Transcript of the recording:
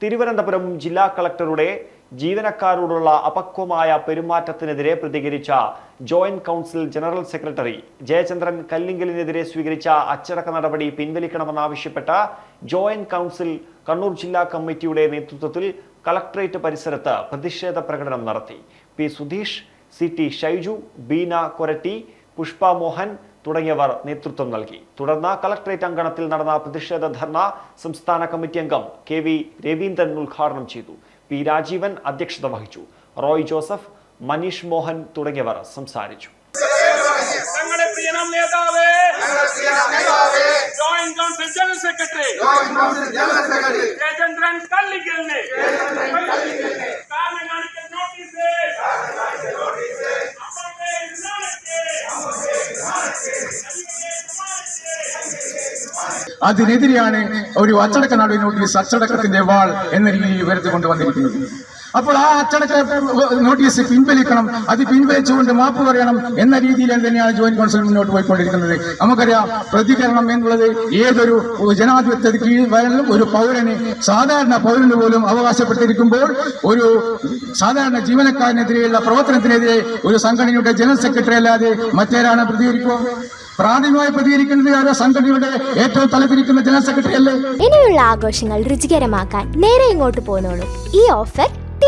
തിരുവനന്തപുരം ജില്ലാ കളക്ടറുടെ ജീവനക്കാരോടുള്ള അപക്വമായ പെരുമാറ്റത്തിനെതിരെ പ്രതികരിച്ച joint council general secretary Jayachandran കല്ലിങ്കലിനെതിരെ സ്വീകരിച്ച അച്ചടക്ക നടപടി പിൻവലിക്കണമെന്നാവശ്യപ്പെട്ട ജോയിന്റ് കൗൺസിൽ കണ്ണൂർ ജില്ലാ കമ്മിറ്റിയുടെ നേതൃത്വത്തിൽ കളക്ടറേറ്റ് പരിസരത്ത് പ്രതിഷേധ പ്രകടനം നടത്തി. P Sudheesh C T Shaiju Beena Koratty Pushpa Mohan തുടങ്ങിയവർ നേതൃത്വം നൽകി. തുടർന്ന് കളക്ടറേറ്റ് അങ്കണത്തിൽ നടന്ന പ്രതിഷേധ ധർണ സംസ്ഥാന കമ്മിറ്റി അംഗം കെ വി രവീന്ദ്രൻ ഉദ്ഘാടനം ചെയ്തു. പി രാജീവൻ അധ്യക്ഷത വഹിച്ചു. റോയ് ജോസഫ് മനീഷ് മോഹൻ തുടങ്ങിയവർ സംസാരിച്ചു. ജോയിന്റ് കൗൺസിൽ ജനറൽ സെക്രട്ടറി അതിനെതിരെയാണ് ഒരു അച്ചടക്ക നടപടി നോട്ടീസ് അച്ചടക്കത്തിന്റെ വാൾ എന്ന രീതിയിൽ ഉയർത്തിക്കൊണ്ടുവന്നിരിക്കുന്നത് അപ്പോൾ ആ അച്ചടക്ക നോട്ടീസ് പിൻവലിക്കണം. അത് പിൻവലിച്ചുകൊണ്ട് മാപ്പ് പറയണം എന്ന രീതിയിലാണ് തന്നെയാണ് ജോയിന്റ് കൗൺസിൽ മുന്നോട്ട് പോയിക്കൊണ്ടിരിക്കുന്നത്. നമുക്കറിയാം പ്രതികരണം എന്നുള്ളത് ഏതൊരു ജനാധിപത്യ വരണം ഒരു പൗരന് സാധാരണ പൗരന് പോലും അവകാശപ്പെട്ടിരിക്കുമ്പോൾ ഒരു സാധാരണ ജീവനക്കാരനെതിരെയുള്ള പ്രവർത്തനത്തിനെതിരെ ഒരു സംഘടനയുടെ ജനറൽ സെക്രട്ടറി അല്ലാതെ മറ്റേരാണ് പ്രതികരിക്കുക? പ്രാഥമികമായി പ്രതികരിക്കുന്നത് ഓരോ സംഘടനയുടെ ഏറ്റവും തലതിരിക്കുന്ന ജനറൽ സെക്രട്ടറി അല്ലേ? ഇനിയുള്ള ആഘോഷങ്ങൾ രുചികരമാക്കാൻ നേരെ ഇങ്ങോട്ട് പോന്നോളൂ. ഈ ഓഫർ